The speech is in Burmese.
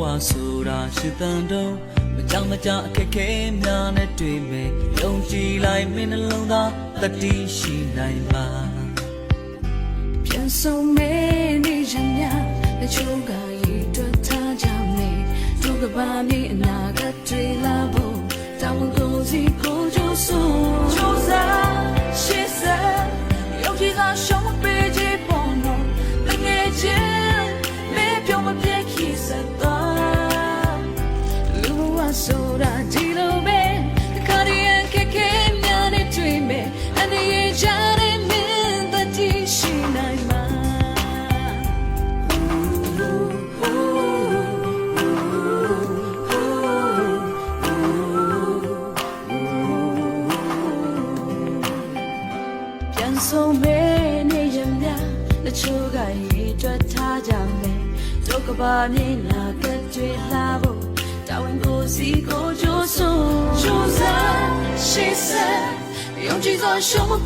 ဝဆိုတာရှိတန်တော့မကြောင်မကြအခက်ခဲများနဲ့တွေ့မယ်ယုံကြည်လိုက်မင်းနှလုံးသားတတိရှိနိုင်ပါပြန်ဆုံးမဲနေရမြအချိုးကရည်တွက်ထားကြမယ်ဒုက္ခပါမြေအနာဂတ်တွေလာဖို့တောင်းကိုစီကိုကြိုးစိုးကြိုးစားရှေ့ဆက်ရုပ်ကြီးသာရှုံး ဆိုတာဒီလိုပဲတခါတည်းအခက်ခဲများနဲ့တွေ့မယ်အနေရကြတဲ့မင်းတတိရှိနိုင်မှာ ပြန်ဆုံးမဲနေရမြတချို့ကရေတွက်ထားကြမယ်ဒုက္ခပါမြေလာကတွေလာဖို့ ကိုကြိုးဆုံးကြိုးစား